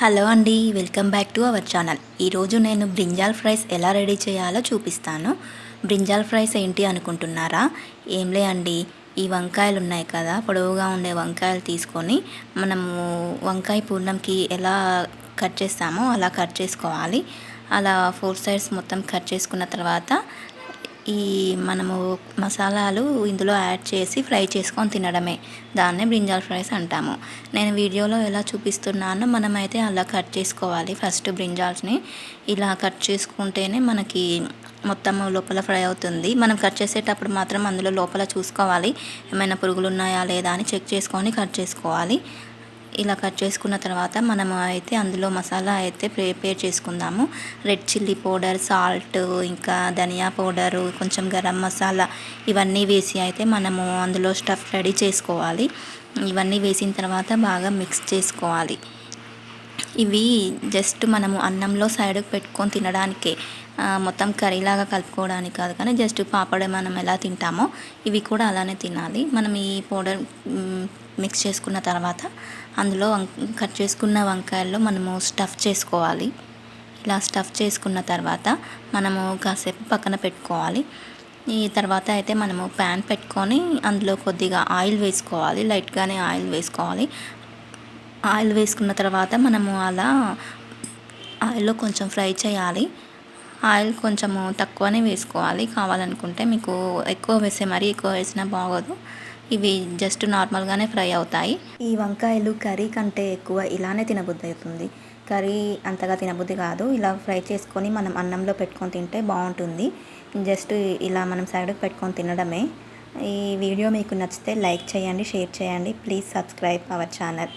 Hello అండి welcome back to our channel. ఈరోజు నేను బ్రింజాల్ ఫ్రైస్ ఎలా రెడీ చేయాలో చూపిస్తాను. బ్రింజాల్ ఫ్రైస్ ఏంటి అనుకుంటున్నారా? ఏంలే అండి ఈ వంకాయలు ఉన్నాయి కదా పొడవుగా ఉండే వంకాయలు తీసుకొని మనము వంకాయ పూర్ణంకి ఎలా కట్ చేస్తామో అలా కట్ చేసుకోవాలి. అలా ఫోర్ సైడ్స్ మొత్తం కట్ చేసుకున్న తర్వాత ఈ మనము మసాలాలు ఇందులో యాడ్ చేసి ఫ్రై చేసుకొని తినడమే. దాన్నే బ్రింజాల్ ఫ్రైస్ అంటాము. నేను వీడియోలో ఎలా చూపిస్తున్నానో మనమైతే అలా కట్ చేసుకోవాలి. ఫస్ట్ బ్రింజాల్స్ని ఇలా కట్ చేసుకుంటేనే మనకి మొత్తం లోపల ఫ్రై అవుతుంది. మనం కట్ చేసేటప్పుడు మాత్రం అందులో లోపల చూసుకోవాలి. ఏమైనా పురుగులు ఉన్నాయా లేదా అని చెక్ చేసుకొని కట్ చేసుకోవాలి. ఇలా కట్ చేసుకున్న తర్వాత మనం అయితే అందులో మసాలా అయితే ప్రిపేర్ చేసుకుందాము. రెడ్ చిల్లీ పౌడర్ సాల్ట్ ఇంకా ధనియా పౌడరు కొంచెం గరం మసాలా ఇవన్నీ వేసి అయితే మనము అందులో స్టఫ్ రెడీ చేసుకోవాలి. ఇవన్నీ వేసిన తర్వాత బాగా మిక్స్ చేసుకోవాలి. ఇవి జస్ట్ మనము అన్నంలో సైడ్కి పెట్టుకొని తినడానికే మొత్తం కర్రీలాగా కలుపుకోవడానికి కాదు కానీ జస్ట్ పాపడ మనం ఎలా తింటామో ఇవి కూడా అలానే తినాలి. మనం ఈ పౌడర్ మిక్స్ చేసుకున్న తర్వాత అందులో వం- కట్ చేసుకున్న వంకాయల్లో మనము స్టఫ్ చేసుకోవాలి. ఇలా స్టఫ్ చేసుకున్న తర్వాత మనము కాసేపు పక్కన పెట్టుకోవాలి. ఈ తర్వాత అయితే మనము ప్యాన్ పెట్టుకొని అందులో కొద్దిగా ఆయిల్ వేసుకోవాలి. లైట్గానే ఆయిల్ వేసుకోవాలి. ఆయిల్ వేసుకున్న తర్వాత మనము అలా ఆయిల్లో కొంచెం ఫ్రై చేయాలి. ఆయిల్ కొంచెము తక్కువనే వేసుకోవాలి. కావాలనుకుంటే మీకు ఎక్కువ వేసే మరీ ఎక్కువ వేసినా బాగోదు. ఇవి జస్ట్ నార్మల్గానే ఫ్రై అవుతాయి. ఈ వంకాయలు కర్రీ కంటే ఎక్కువ ఇలానే తినబుద్ధి అవుతుంది కర్రీ అంతగా తినబుద్ధి కాదు. ఇలా ఫ్రై చేసుకొని మనం అన్నంలో పెట్టుకొని తింటే బాగుంటుంది. జస్ట్ ఇలా మనం సైడ్కి పెట్టుకొని తినడమే. ఈ వీడియో మీకు నచ్చితే లైక్ చేయండి షేర్ చేయండి. Please subscribe our channel.